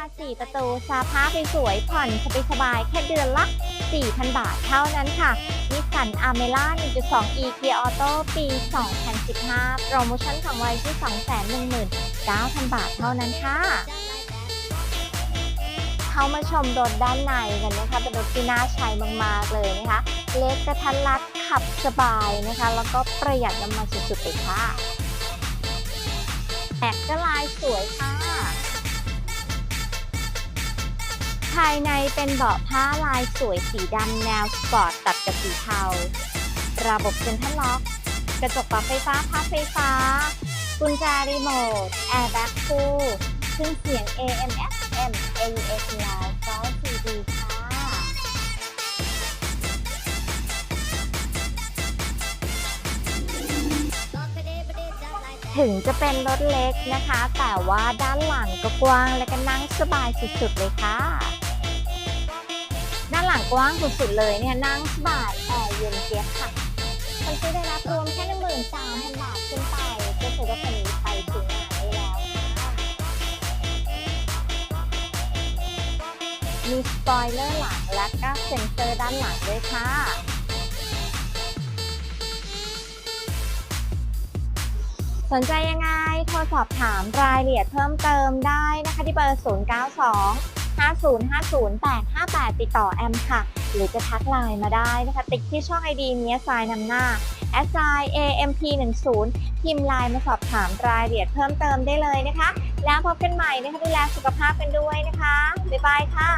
า 4 ประตูสาภาพสวยผ่อนสบายแค่เดือนละ 4,000 บาทเท่านั้นค่ะนิสสันอาเมล่า 1.2 e เกียร์ออโต้ปี 2015 โปรโมชั่นของไว้ที่ 219,000 บาทเท่านั้นค่ะ เข้ามาชมรถด้านในกันนะคะเป็นรถที่น่าใช้มากๆเลยนะคะ เล็กกระทัดรัดขับสบายนะคะ แล้วก็ประหยัดน้ำมันสุดๆเลยค่ะแอกก็ลายสวยค่ะายในเป็นเบาะผ้าลายสวยสีดำแนวสปอร์ตตัดกับสีเทา ระบบเซ็นทรัลล็อก กระจกปรับไฟฟ้าพับไฟฟ้า กุญแจรีโมท แอร์แบ็กคูลเครื่องเสียง AM FM AUX แล้วก็ CD ค่ะถึงจะเป็นรถเล็กนะคะ แต่ว่าด้านหลังก็กว้างและก็นั่งสบายสุดๆเลยค่ะ กว้างสุดๆเลยเนี่ยนั่งสบายแอร์เย็นเจี๊ยบค่ะคนซื้อได้รับรวมแค่หนึ่งหมื่นสามพันบาทขึ้นไปก็ซื้อรถคันนี้ไปถึงงานได้แล้วมีสปอยเลอร์หลังและก็เซ็นเซอร์ด้านหลังด้วยค่ะสนใจยังไง โทรสอบถามรายละเอียดเพิ่มเติมได้นะคะที่เบอร์ 092 5050 858 ติดต่อแอมค่ะ หรือจะทักไลน์มาได้นะคะ ติ๊กที่ช่องไอดีเนี้สายนำหน้า s i amp 1 0พิมพ์ไลน์มาสอบถามรายละเอียดเพิ่มเติมได้เลยนะคะ แล้วพบกันใหม่นะคะดูแลสุขภาพกันด้วยนะคะ บ๊ายบายค่ะ